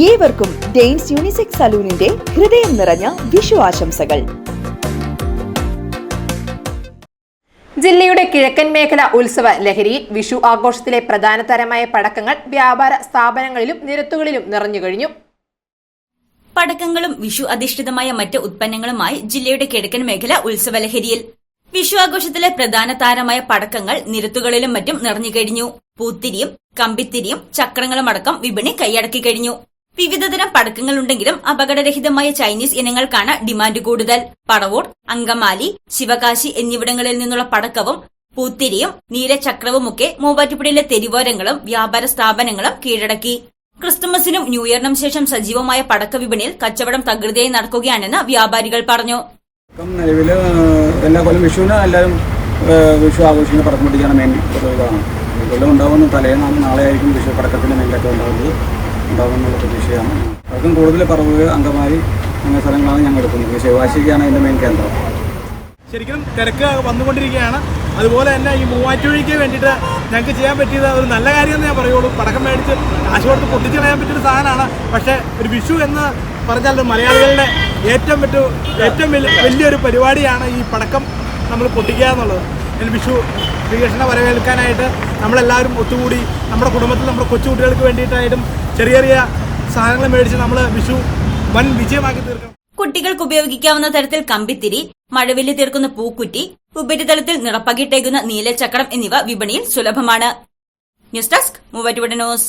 ഏവർക്കും Danes unisex സലൂണിന്റെ ഹൃദയം നിറഞ്ഞ വിഷു ആശംസകൾ. ജില്ലയുടെ കിഴക്കൻ മേഖല ഉത്സവ ലഹരിയിൽ വിഷു ആഘോഷത്തിലെ പ്രധാന തരമായ പടക്കങ്ങൾ വ്യാപാര സ്ഥാപനങ്ങളിലും നിരത്തുകളിലും നിറഞ്ഞു കഴിഞ്ഞു. പടക്കങ്ങളും വിഷു അധിഷ്ഠിതമായ മറ്റ് ഉത്പന്നങ്ങളുമായി ജില്ലയുടെ കിഴക്കൻ മേഖല ഉത്സവലഹരിയിൽ വിഷു ആഘോഷത്തിലെ പ്രധാന താരമായ പടക്കങ്ങൾ നിരത്തുകളിലും മറ്റും നിറഞ്ഞു കഴിഞ്ഞു. പൂത്തിരിയും കമ്പിത്തിരിയും ചക്രങ്ങളുമടക്കം വിപണി കൈയടക്കി കഴിഞ്ഞു. വിവിധതരം പടക്കങ്ങൾ ഉണ്ടെങ്കിലും അപകടരഹിതമായ ചൈനീസ് ഇനങ്ങൾക്കാണ് ഡിമാൻഡ് കൂടുതൽ. പടവൂർ അങ്കമാലി ശിവകാശി എന്നിവിടങ്ങളിൽ നിന്നുള്ള പടക്കവും പൂത്തിരിയും നീലചക്രവുമൊക്കെ മൂവാറ്റുപുഴയിലെ തെരുവോരങ്ങളും വ്യാപാര സ്ഥാപനങ്ങളും കീഴടക്കി. ക്രിസ്തുമസിനും ന്യൂഇയറിനും ശേഷം സജീവമായ പടക്ക വിപണിയിൽ കച്ചവടം തകൃതിയായി നടക്കുകയാണെന്ന് വ്യാപാരികൾ പറഞ്ഞു. നിലവിൽ എല്ലാ കൊല്ലം വിഷുവിന് എല്ലാവരും വിഷു ആഘോഷിക്കുന്ന പടക്കം മെയിൻ തലേന്നാണ് നാളെ ആയിരിക്കും വിഷു പടക്കത്തിന്റെ മെയിലൊക്കെ ഉണ്ടാകുന്നത്. ഉണ്ടാകുമെന്നുള്ള പ്രതീക്ഷയാണ്. അവർക്കും കൂടുതൽ പറവുകൾ അംഗമായി അങ്ങനെ സ്ഥലങ്ങളാണ് ഞങ്ങൾ എടുക്കുന്നത്. ശിവാശിക്കാണ് അതിന്റെ മെയിൻ കേന്ദ്രം. ശരിക്കും തിരക്ക് വന്നുകൊണ്ടിരിക്കുകയാണ്. അതുപോലെ തന്നെ ഈ മൂവാറ്റുപുഴയ്ക്ക് വേണ്ടിയിട്ട് ഞങ്ങൾക്ക് ചെയ്യാൻ പറ്റിയത് ഒരു നല്ല കാര്യം എന്ന് ഞാൻ പറയുള്ളൂ. പടക്കം മേടിച്ച് കാശ് കൊടുത്ത് പൊട്ടിച്ച് കളയാൻ പറ്റിയൊരു സാധനമാണ്. പക്ഷേ ഒരു വിഷു എന്ന് പറഞ്ഞാൽ മലയാളികളുടെ ഏറ്റവും ഏറ്റവും വലിയൊരു പരിപാടിയാണ് ഈ പടക്കം നമ്മൾ പൊട്ടിക്കുക എന്നുള്ളത്. വിഷു ശ്രീകൃഷ്ണനെ വരവേൽക്കാനായിട്ട് നമ്മളെല്ലാവരും ഒത്തുകൂടി നമ്മുടെ കുടുംബത്തിൽ നമ്മുടെ കൊച്ചുകുട്ടികൾക്ക് വേണ്ടിയിട്ടായിട്ടും ചെറിയ ചെറിയ സാധനങ്ങൾ മേടിച്ച് നമ്മൾ വിഷു വൻ വിജയമാക്കി തീർക്കണം. കുട്ടികൾക്ക് ഉപയോഗിക്കാവുന്ന തരത്തിൽ കമ്പിത്തിരി മഴവില്ല് തീർക്കുന്ന പൂക്കുറ്റി ഉപരിതലത്തിൽ നിറപ്പകിട്ടേക്കുന്ന നീലചക്രം എന്നിവ വിപണിയിൽ സുലഭമാണ്. News desk Muvattupuzha news.